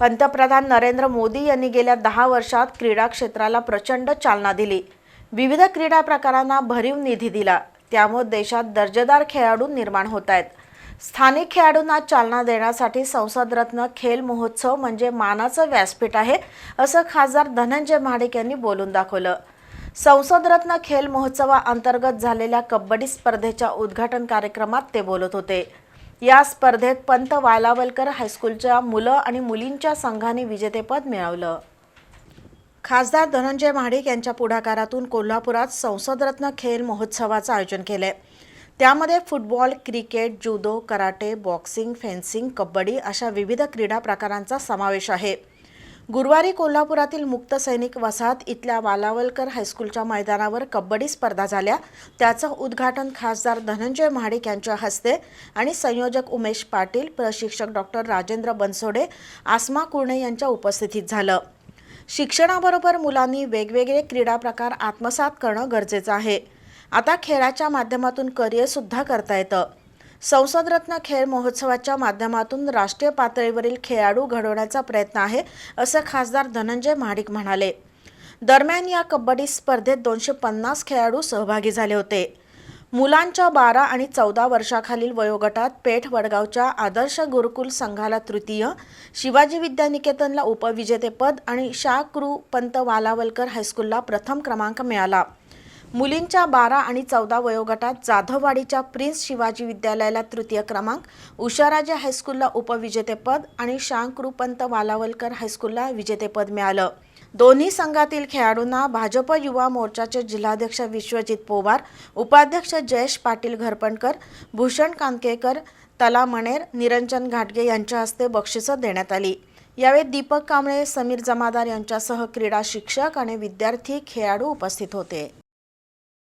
पंतप्रधान नरेंद्र मोदी यांनी गेल्या दहा वर्षात क्रीडा क्षेत्राला प्रचंड चालना दिली. विविध क्रीडा प्रकारांना भरीव निधी दिला. त्यामुळे देशात दर्जेदार खेळाडू निर्माण होत आहेत. स्थानिक खेळाडूंना चालना देण्यासाठी संसदरत्न खेल महोत्सव म्हणजे मानाचं व्यासपीठ आहे असं खासदार धनंजय महाडिक यांनी बोलून दाखवलं. संसदरत्न खेल महोत्सवाअंतर्गत झालेल्या कबड्डी स्पर्धेच्या उद्घाटन कार्यक्रमात ते बोलत होते. या स्पर्धेत पंत वालावलकर हायस्कूलच्या मुलं आणि मुलींच्या संघाने विजेतेपद मिळवलं. खासदार धनंजय महाडिक यांच्या पुढाकारातून कोल्हापुरात संसदरत्न खेल महोत्सवाचं आयोजन केलं त्यामध्ये football cricket judo karate boxing fencing kabaddi अशा विविध क्रीडा प्रकारांचा समावेश आहे. गुरुवारी कोल्हापुरातील मुक्त सैनिक वसाहत इथल्या वालावलकर हायस्कूलच्या मैदानावर कबड्डी स्पर्धा झाल्या. त्याचं उद्घाटन खासदार धनंजय महाडिक यांच्या हस्ते आणि संयोजक उमेश पाटील प्रशिक्षक डॉक्टर राजेंद्र बनसोडे आसमा कुर्णे यांच्या उपस्थितीत झालं. शिक्षणाबरोबर मुलांनी वेगवेगळे क्रीडा प्रकार आत्मसात करणं गरजेचं आहे. आता खेळाच्या माध्यमातून करिअरसुद्धा करता येतं. संसदरत्न खेळ महोत्सवाच्या माध्यमातून राष्ट्रीय पातळीवरील खेळाडू घडवण्याचा प्रयत्न आहे असं खासदार धनंजय महाडिक म्हणाले. दरम्यान या कबड्डी स्पर्धेत दोनशे पन्नास खेळाडू सहभागी झाले होते. मुलांच्या बारा आणि चौदा वर्षाखालील वयोगटात पेठ वडगावच्या आदर्श गुरुकुल संघाला तृतीय शिवाजी विद्यानिकेतनला उपविजेतेपद आणि शाह क्रू पंत वालावलकर हायस्कूलला प्रथम क्रमांक मिळाला. मुलींच्या बारा आणि चौदा वयोगटात जाधववाडीच्या प्रिन्स शिवाजी विद्यालयाला तृतीय क्रमांक उषाराजे हायस्कूलला उपविजेतेपद आणि शांकृपंत वालावलकर हायस्कूलला विजेतेपद मिळालं. दोन्ही संघातील खेळाडूंना भाजप युवा मोर्चाचे जिल्हाध्यक्ष विश्वजित पोवार उपाध्यक्ष जयेश पाटील घरपणकर भूषण कांदकेकर तला मणेर निरंजन घाटगे यांच्या हस्ते बक्षिसं देण्यात आली. यावेळी दीपक कांबळे समीर जमादार यांच्यासह क्रीडा शिक्षक आणि विद्यार्थी खेळाडू उपस्थित होते.